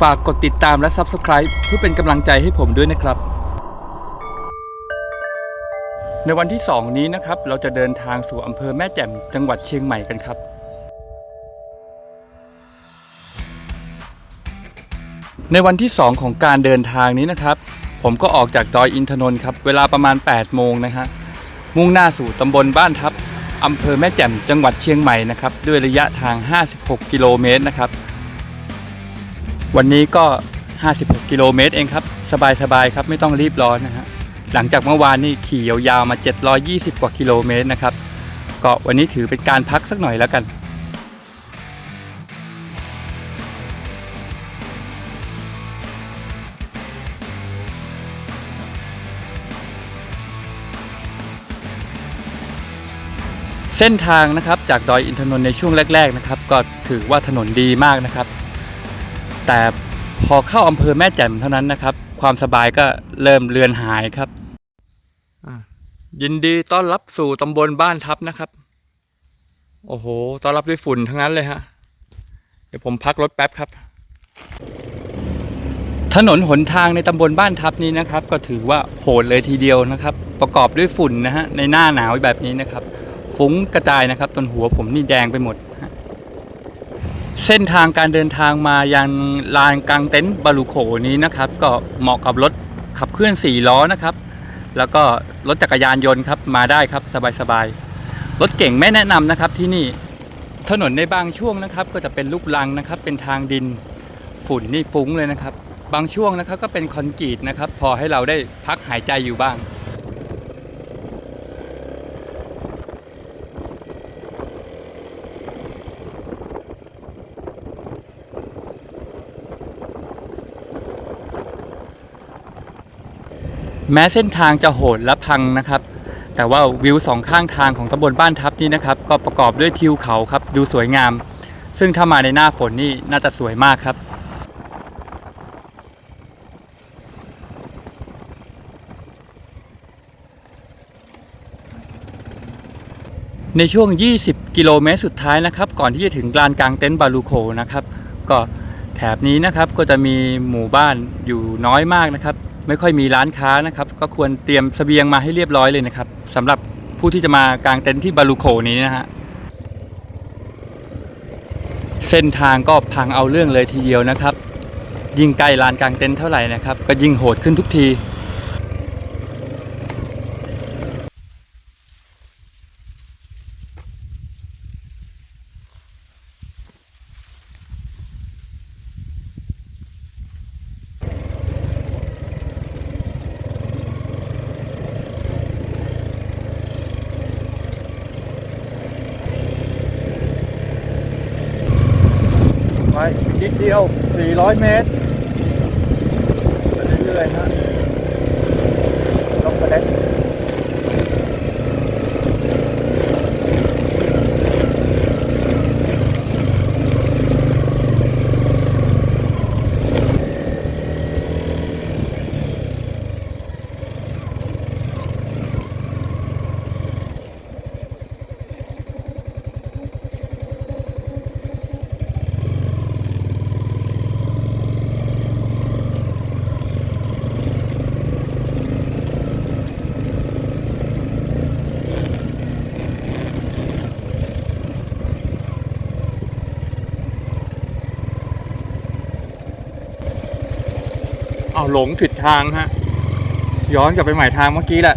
ฝากกดติดตามและ Subscribe เพื่อเป็นกำลังใจให้ผมด้วยนะครับ ในวันที่ 2 นี้นะครับ เราจะเดินทางสู่อำเภอแม่แจ่มจังหวัดเชียงใหม่กันครับ ในวันที่ 2 ของการเดินทางนี้นะครับ ผมก็ออกจากดอยอินทนนท์ครับ เวลาประมาณ 8 โมงนะฮะมุ่งหน้าสู่ตำบลบ้านทับอำเภอแม่แจ่มจังหวัดเชียงใหม่นะครับ ด้วยระยะทาง 56 กิโลเมตรนะครับ วันนี้ก็ 56 กิโลเมตรเองครับ สบายๆครับไม่ต้องรีบร้อนนะฮะหลังจากเมื่อวานนี่ขี่ยาวๆมา 720 กว่ากิโลเมตรนะครับก็วันนี้ถือเป็นการพักสักหน่อยแล้วกันเส้นทางนะครับจากดอยอินทนนท์ในช่วงแรก ๆนะครับ ก็ถือว่าถนนดีมากนะครับ แต่พอเข้าอำเภอแม่แจ่มเท่านั้นนะครับ ความสบายก็เริ่มเลือนหายครับอะยินดีต้อนรับสู่ตำบลบ้านทับนะครับ โอ้โหต้อนรับด้วยฝุ่นทั้งนั้นเลยฮะเดี๋ยวผมพักรถแป๊บครับ ถนนหนทางในตำบลบ้านทับนี้นะครับ ก็ถือว่าโหดเลยทีเดียวนะครับ ประกอบด้วยฝุ่นนะฮะในหน้าหนาวแบบนี้นะครับ ฟุ้งกระจายนะครับจนหัวผมนี่แดงไปหมดฮะ เส้นทางการเดินทางมายังลานกลางเต็นท์บาลูโขนี้นะครับ ก็เหมาะกับรถขับเคลื่อน 4 ล้อนะครับ แล้วก็รถจักรยานยนต์ครับมาได้ครับสบายๆรถเก่งไม่แนะนำนะครับที่นี่ถนนในบางช่วงนะครับ ก็จะเป็นลูกลังนะครับ เป็นทางดินฝุ่นนี่ฟุ้งเลยนะครับ บางช่วงนะครับก็เป็นคอนกรีตนะครับ พอให้เราได้พักหายใจอยู่บ้าง แม้เส้นทางจะโหดและพังนะครับ แต่ว่าวิวสองข้างทางของตำบลบ้านทับนี้นะครับก็ประกอบด้วยทิวเขาครับดูสวยงาม ซึ่งถ้ามาในหน้าฝนนี่น่าจะสวยมากครับในช่วง 20 กิโลเมตรสุดท้ายนะครับ ก่อนที่จะถึงลานกลางเต็นท์บาลูโคนะครับ ก็แถบนี้นะครับก็จะมีหมู่บ้านอยู่น้อยมากนะครับ ไม่ค่อยมีร้านค้านะครับก็ควรเตรียมเสบียงมาให้เรียบร้อยเลยนะครับสำหรับผู้ที่จะมากางเต็นท์ที่บาลูโคนี้นะฮะเส้นทางก็พังเอาเรื่องเลยทีเดียวนะครับ ยิ่งใกล้ลานกางเต็นท์เท่าไหร่นะครับ ก็ยิ่งโหดขึ้นทุกที ไปนิดเดียว 400 เมตรไปเรื่อยๆนะ เอาหลงผิดทางฮะ ย้อนกลับไปใหม่ทางเมื่อกี้แหละ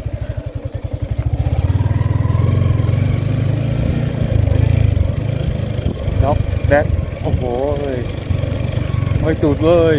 ด็อกแบ็คโอ้โหเฮ้ยเฮ้ยตูดเว้ย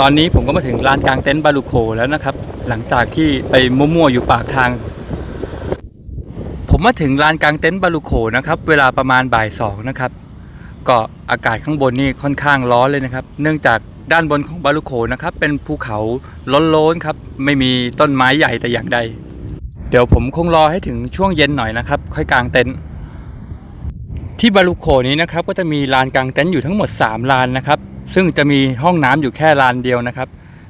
ตอนนี้ผมก็มาถึงลานกลางเต็นท์บาลูโคแล้วนะครับ หลังจากที่ไปมั่วๆอยู่ปากทาง ผมมาถึงลานกลางเต็นท์บาลูโคนะครับ เวลาประมาณบ่ายสองนะครับ ก็อากาศข้างบนนี่ค่อนข้างร้อนเลยนะครับ เนื่องจากด้านบนของบาลูโคนะครับ เป็นภูเขาโล้นๆครับ ไม่มีต้นไม้ใหญ่แต่อย่างใด เดี๋ยวผมคงรอให้ถึงช่วงเย็นหน่อยนะครับ ค่อยกางเต็นท์ที่บาลูโคนี้นะครับก็จะมีลานกางเต็นท์อยู่ทั้งหมด 3 ลานนะครับ ซึ่งจะมีห้องน้ำอยู่แค่ลานเดียวนะครับ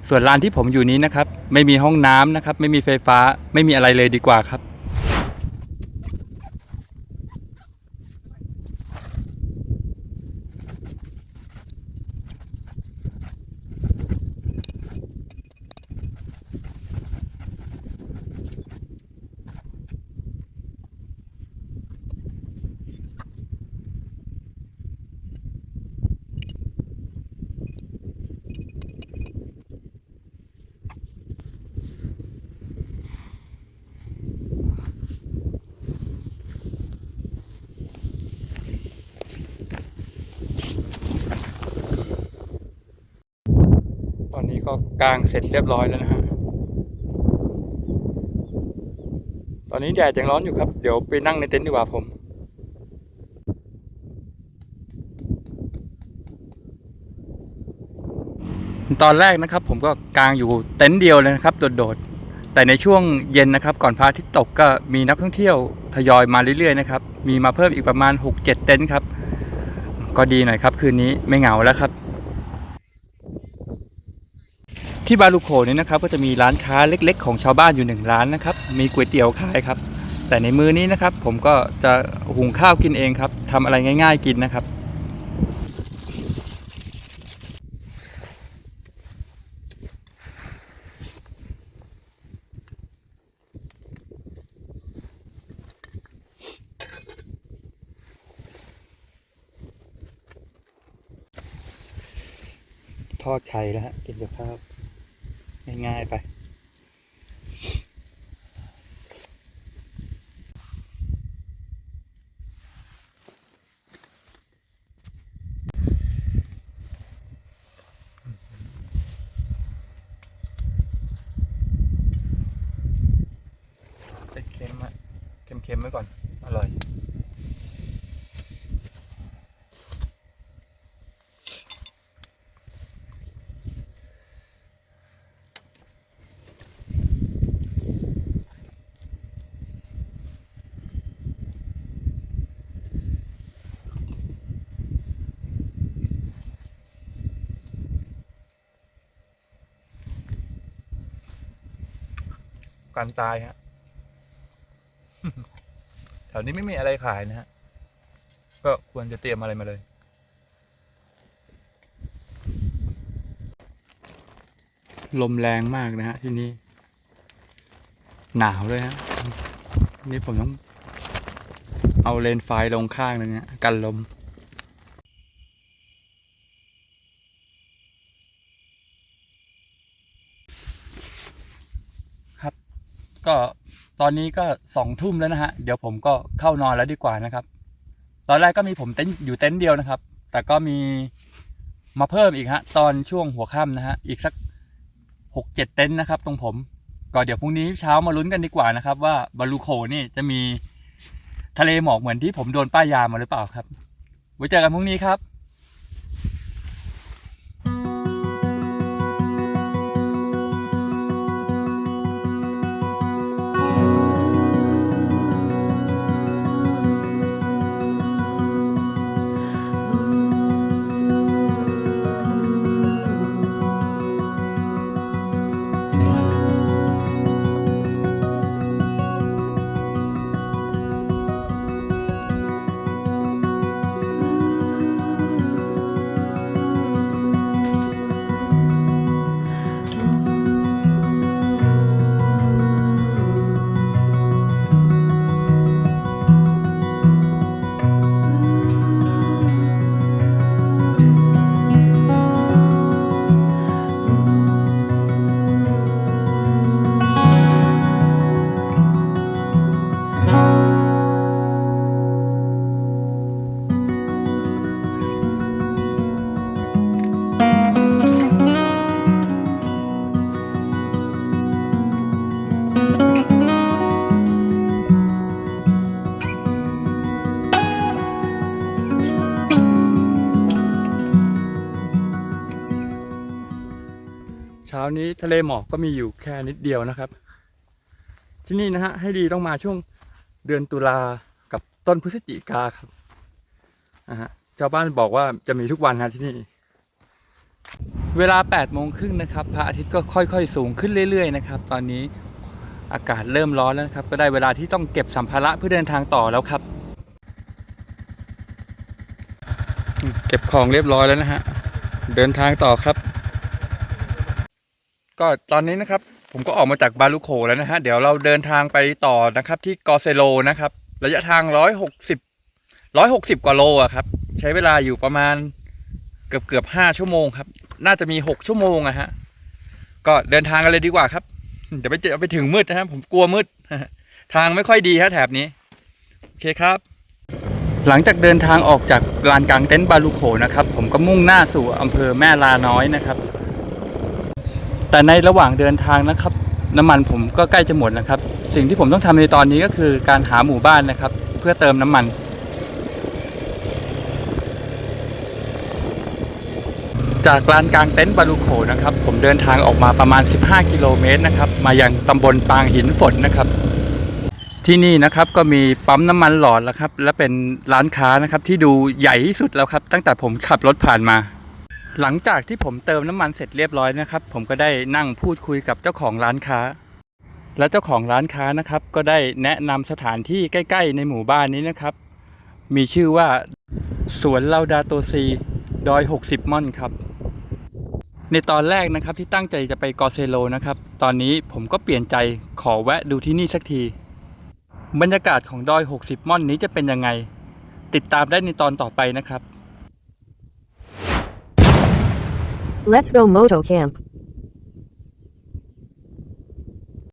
ส่วนลานที่ผมอยู่นี้นะครับ ไม่มีห้องน้ำนะครับ ไม่มีไฟฟ้า ไม่มีอะไรเลยดีกว่าครับ ตอนนี้ ก็กางเสร็จเรียบร้อยแล้วนะฮะ ตอนนี้แดดยังร้อนอยู่ครับ เดี๋ยวไปนั่งในเต็นท์ดีกว่าผมตอนแรกนะครับผมก็กางอยู่เต็นท์เดียวเลยนะครับโดดๆแต่ในช่วงเย็นนะครับ ก่อนพระอาทิตย์ตกก็มีนักท่องเที่ยวทยอยมาเรื่อยๆนะครับ มีมาเพิ่มอีกประมาณ 6-7 เต็นท์ครับ ก็ดีหน่อยครับคืนนี้ไม่เหงาแล้วครับ ที่บาลูโคนี้นะครับก็จะมีร้านค้าเล็ก ๆ ของชาวบ้านอยู่หนึ่งร้านนะครับมีก๋วยเตี๋ยวขายครับ แต่ในมือนี้นะครับผมก็จะหุงข้าวกินเองครับทำอะไรง่าย ๆ กินนะครับทอดไข่แล้วฮะกินกับข้าว ง่ายๆไป เค็มอะเค็มๆไว้ก่อน อร่อย การตายฮะแถวนี้ไม่มีอะไรขายนะฮะ ก็ควรจะเตรียมอะไรมาเลย ลมแรงมากนะฮะที่นี่ หนาวเลยฮะ นี่ผมต้อง เอาเลนไฟลงข้างนึงฮะกันลม ก็ตอนนี้ก็สองทุ่มแล้วนะฮะ เดี๋ยวผมก็เข้านอนแล้วดีกว่านะครับ ตอนแรกก็มีผมเต็นท์อยู่เต็นท์เดียวนะครับ แต่ก็มีมาเพิ่มอีกฮะ ตอนช่วงหัวค่ำนะฮะ อีกสักหกเจ็ดเต็นท์นะครับ ตรงผม ก็เดี๋ยวพรุ่งนี้เช้ามาลุ้นกันดีกว่านะครับ ว่าบาลูโคนี่จะมีทะเลหมอกเหมือนที่ผมโดนป้ายยามาหรือเปล่าครับ ไว้เจอกันพรุ่งนี้ครับ นี้ทะเลหมอกก็มีอยู่แค่นิดเดียวนะครับ ที่นี่นะฮะให้ดีต้องมาช่วงเดือนตุลากับต้นพฤศจิกาครับนะฮะชาวบ้านบอกว่าจะมีทุกวันฮะที่นี่ เวลา8โมงครึ่งนะครับพระอาทิตย์ก็ค่อยๆ สูงขึ้นเรื่อยๆนะครับตอนนี้อากาศเริ่มร้อนแล้วครับก็ได้เวลาที่ต้องเก็บสัมภาระเพื่อเดินทางต่อแล้วครับ เก็บของเรียบร้อยแล้วนะฮะเดินทางต่อครับ ก็ตอนนี้นะครับ ผมก็ออกมาจากบาลูโคแล้วนะฮะ เดี๋ยวเราเดินทางไปต่อนะครับ ที่กอเซโลนะครับ ระยะทางร้อยหกสิบร้อยหกสิบกว่าโลอะครับ ใช้เวลาอยู่ประมาณเกือบเกือบห้าชั่วโมงครับ น่าจะมีหกชั่วโมงอะฮะ ก็เดินทางกันเลยดีกว่าครับ เดี๋ยวไปเจอไปถึงมืดนะครับผมกลัวมืด ทางไม่ค่อยดีฮะแถบนี้ โอเคครับ หลังจากเดินทางออกจากลานกลางเต็นท์บาลูโขนะครับ ผมก็มุ่งหน้าสู่อำเภอแม่ลาน้อยนะครับ แต่ในระหว่างเดินทางนะครับ น้ำมันผมก็ใกล้จะหมดนะครับ สิ่งที่ผมต้องทำในตอนนี้ก็คือการหาหมู่บ้านนะครับ เพื่อเติมน้ำมันจากลานกลางเต็นท์บาลูโขนะครับ ผมเดินทางออกมาประมาณ 15 กิโลเมตรนะครับ มายังตำบลปางหินฝนนะครับ ที่นี่นะครับก็มีปั๊มน้ำมันหลอดแล้วครับ และเป็นร้านค้านะครับที่ดูใหญ่ที่สุดแล้วครับ ตั้งแต่ผมขับรถผ่านมา หลังจากที่ผมเติมน้ำมันเสร็จเรียบร้อยนะครับ ผมก็ได้นั่งพูดคุยกับเจ้าของร้านค้า และเจ้าของร้านค้านะครับ ก็ได้แนะนำสถานที่ใกล้ ๆ ในหมู่บ้านนี้นะครับ มีชื่อว่า สวนลาวดาโตซีดอย 60 ม่อนครับ ในตอนแรกนะครับที่ตั้งใจจะไปกอเซโลนะครับ ตอนนี้ผมก็เปลี่ยนใจขอแวะดูที่นี่สักที บรรยากาศของดอย 60 ม่อนนี้จะเป็นยังไง ติดตามได้ในตอนต่อไปนะครับ Let's go Moto Camp.